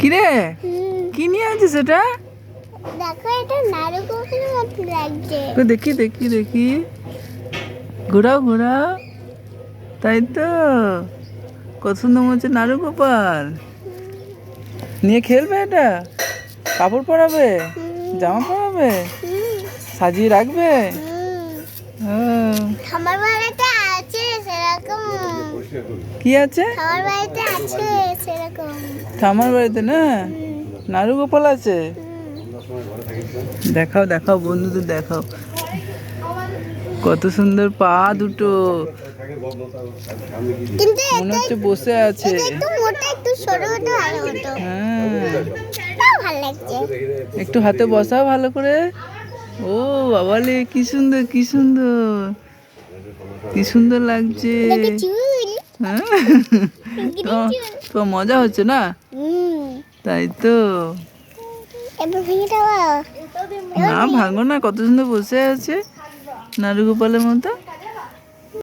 কিরে? কি নিয়ে আছিস দেখো এটা নারকোলের মতো লাগছে। তো দেখি দেখি দেখি। ঘোরাও ঘোরাও। তাই তো। কত সুন্দর হচ্ছে নাড়ু গোপাল। নিয়ে খেলবে এটা? কাপড় পরাবে? জামা পরাবে? সাজিয়ে রাখবে? ও, আমার বাড়িতে আছে সেরকম। কি আছে? আমার বাড়িতে আছে সেরকম। ঠামার বাড়িতে না? নাড়ু গোপাল আছে? দেখাও দেখাও বন্ধুদের দেখাও। কত সুন্দর পা দুটো। মনে হচ্ছে বসে আছে। হ্যাঁ। একটু হাতে বসাও ভালো করে। ও বাবালে কি সুন্দর কি সুন্দর। কি সুন্দর লাগছে। হ্যাঁ। তো- মজা হচ্ছে না? তাই তো। না ভাঙো না কত সুন্দর বসে আছে নারু গোপালের মতো।